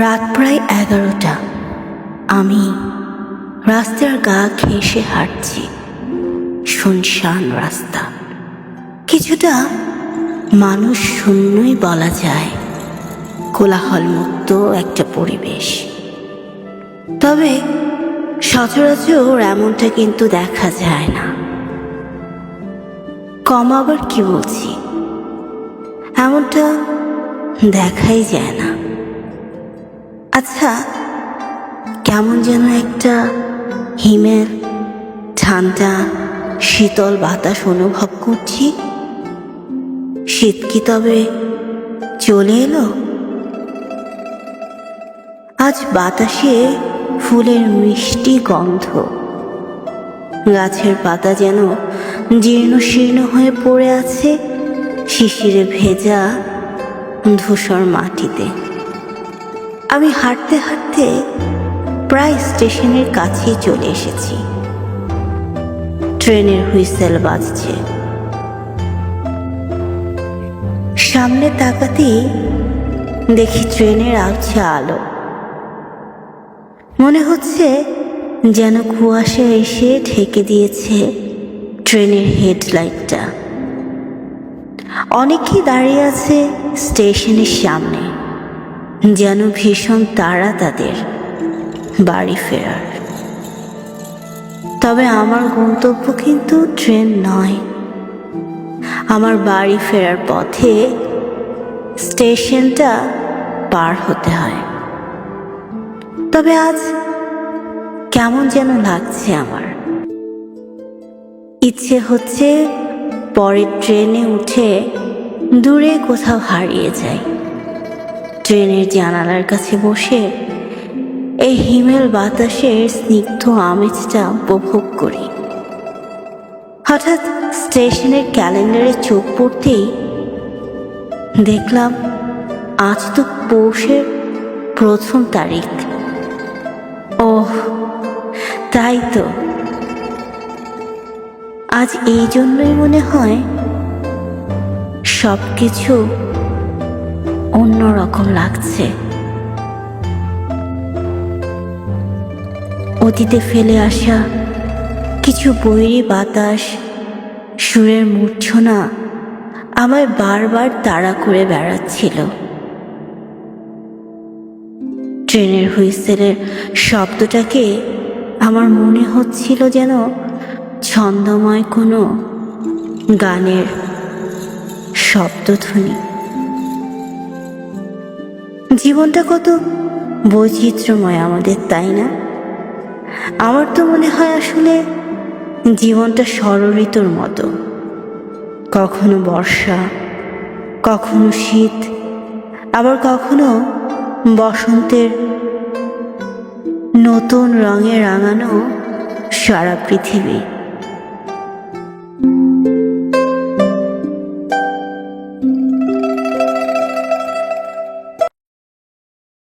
রাত প্রায় এগারোটা। আমি রাস্তার গা ঘেঁষে হাঁটছি। শুনশান রাস্তা। কিছুটা মানুষ শূন্যই বলা যায়। কোলাহলমুক্ত একটা পরিবেশ। তবে সচরাচর এমনটা কিন্তু দেখা যায় না। কম আবার কি বলছি? এমনটা দেখাই যায় না। আচ্ছা কেমন যেন একটা হিমের ঠান্ডা, শীতল বাতাস অনুভব করছি। শীত কি তবে চলে এলো? আজ বাতাসে ফুলের মিষ্টি গন্ধ। গাছের পাতা যেন জীর্ণ শীর্ণ হয়ে পড়ে আছে, শিশিরে ভেজা ধূসর মাটিতে। আমি হাঁটতে হাঁটতে প্রায় স্টেশনের কাছেই চলে এসেছি। ট্রেনের হুইসেল বাজছে। সামনে তাকাতেই দেখি ট্রেনের আবছে আলো। মনে হচ্ছে যেন কুয়াশা এসে ঢেকে দিয়েছে ট্রেনের হেডলাইটটা। অনেকেই দাঁড়িয়ে আছে স্টেশনের সামনে, যেন ভীষণ তাড়া তাদের বাড়ি ফেরার। তবে আমার গন্তব্য কিন্তু ট্রেন নয়। আমার বাড়ি ফেরার পথে স্টেশনটা পার হতে হয়। তবে আজ কেমন যেন লাগছে আমার। ইচ্ছে হচ্ছে পরের ট্রেনে উঠে দূরে কোথাও হারিয়ে যাই ট্রেনের জানালার কাছে বসে এই হিমেল বাতাসের স্নিগ্ধ আমেজটা উপভোগ করি। হঠাৎ স্টেশনের ক্যালেন্ডারে চোখ পড়তেই দেখলাম, আজ তো পৌষের প্রথম তারিখ। ওহ, তাই তো। আজ এই জন্যই মনে হয় সব কিছু অন্যরকম লাগছে। অতীতে ফেলে আসা কিছু বৈরী বাতাস, সুরের মূর্ছনা আমায় বারবার তাড়া করে বেড়াচ্ছিল। ট্রেনের হুইসেলের শব্দটাকে আমার মনে হচ্ছিল যেন ছন্দময় কোনো গানের শব্দধ্বনি। জীবনটা কত বৈচিত্র্যময় আমাদের, তাই না? আমার তো মনে হয় আসলে জীবনটা ষড়ঋতুর মতো। কখনো বর্ষা, কখনো শীত, আবার কখনো বসন্তের নতুন রঙে রাঙানো সারা পৃথিবী।